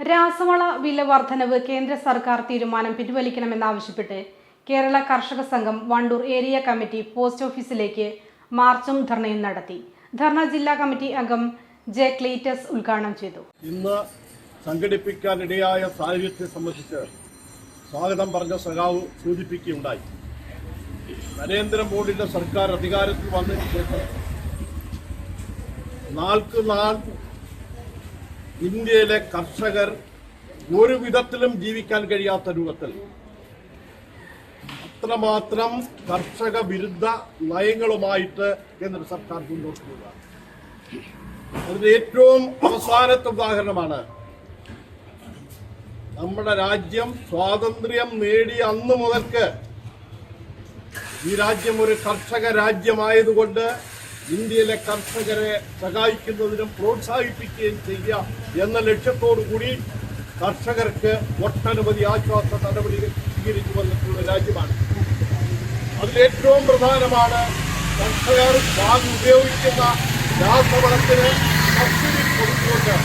രാസവള വില വർധനവ് കേന്ദ്ര സർക്കാർ തീരുമാനം പിൻവലിക്കണമെന്നാവശ്യപ്പെട്ട് കേരള കർഷക സംഘം വണ്ടൂർ ഏരിയ കമ്മിറ്റി പോസ്റ്റ് ഓഫീസിലേക്ക് മാർച്ചും ധർണയും നടത്തി. ധർണ ജില്ലാ കമ്മിറ്റി അംഗം ജെ ക്ലീറ്റസ് ഉദ്ഘാടനം ചെയ്തു. ഇന്ന് സംഘടിപ്പിക്കാനിടയായ സാഹചര്യത്തെ സംബന്ധിച്ച് സ്വാഗതം പറഞ്ഞ സഖാവ് സൂചിപ്പിക്കുകയുണ്ടായി. നരേന്ദ്രമോദിയുടെ സർക്കാർ അധികാരത്തിൽ വന്നതിന് ശേഷം നാൾക്ക് നാൾ ഇന്ത്യയിലെ കർഷകർ ഒരു വിധത്തിലും ജീവിക്കാൻ കഴിയാത്ത രൂപത്തിൽ അത്രമാത്രം കർഷക വിരുദ്ധ നയങ്ങളുമായിട്ട് കേന്ദ്ര സർക്കാർ മുന്നോട്ട് പോകുക അതിന്റെ ഏറ്റവും അവസാനത്തെ ഉദാഹരണമാണ് നമ്മുടെ രാജ്യം സ്വാതന്ത്ര്യം നേടിയ അന്ന് മുതൽക്ക് ഈ രാജ്യം ഒരു കർഷക രാജ്യമായതുകൊണ്ട് ഇന്ത്യയിലെ കർഷകരെ സഹായിക്കുന്നതിനും പ്രോത്സാഹിപ്പിക്കുകയും ചെയ്യുക എന്ന ലക്ഷ്യത്തോടുകൂടി കർഷകർക്ക് ഒട്ടനവധി ആശ്വാസ നടപടികൾ സ്വീകരിച്ചു വന്നിട്ടുള്ള രാജ്യമാണ്. അതിലേറ്റവും പ്രധാനമാണ് കർഷകർ വാങ്ങി ഉപയോഗിക്കുന്ന രാസവളത്തിന് സബ്സിഡി കൊടുത്തുകൊണ്ട്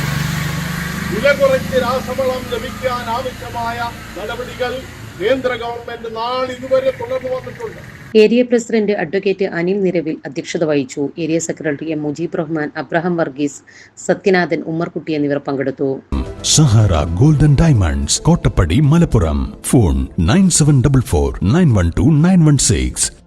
വില കുറച്ച് രാസവളം ലഭിക്കാൻ ആവശ്യമായ നടപടികൾ കേന്ദ്ര ഗവൺമെന്റ് നാളിതുവരെ തുടർന്നു വന്നിട്ടുണ്ട്. ഏരിയ പ്രസിഡന്റ് അഡ്വക്കേറ്റ് അനിൽ നിരവിൽ അധ്യക്ഷത വഹിച്ചു. Area secretary M Mujeeb Rahman Abraham Varghese Sathyanathan Ummerkutty എന്നിവർ പങ്കെടുത്തു. Sahara golden diamonds Kottappadi Malappuram. Phone nine seven double four nine one two nine one six.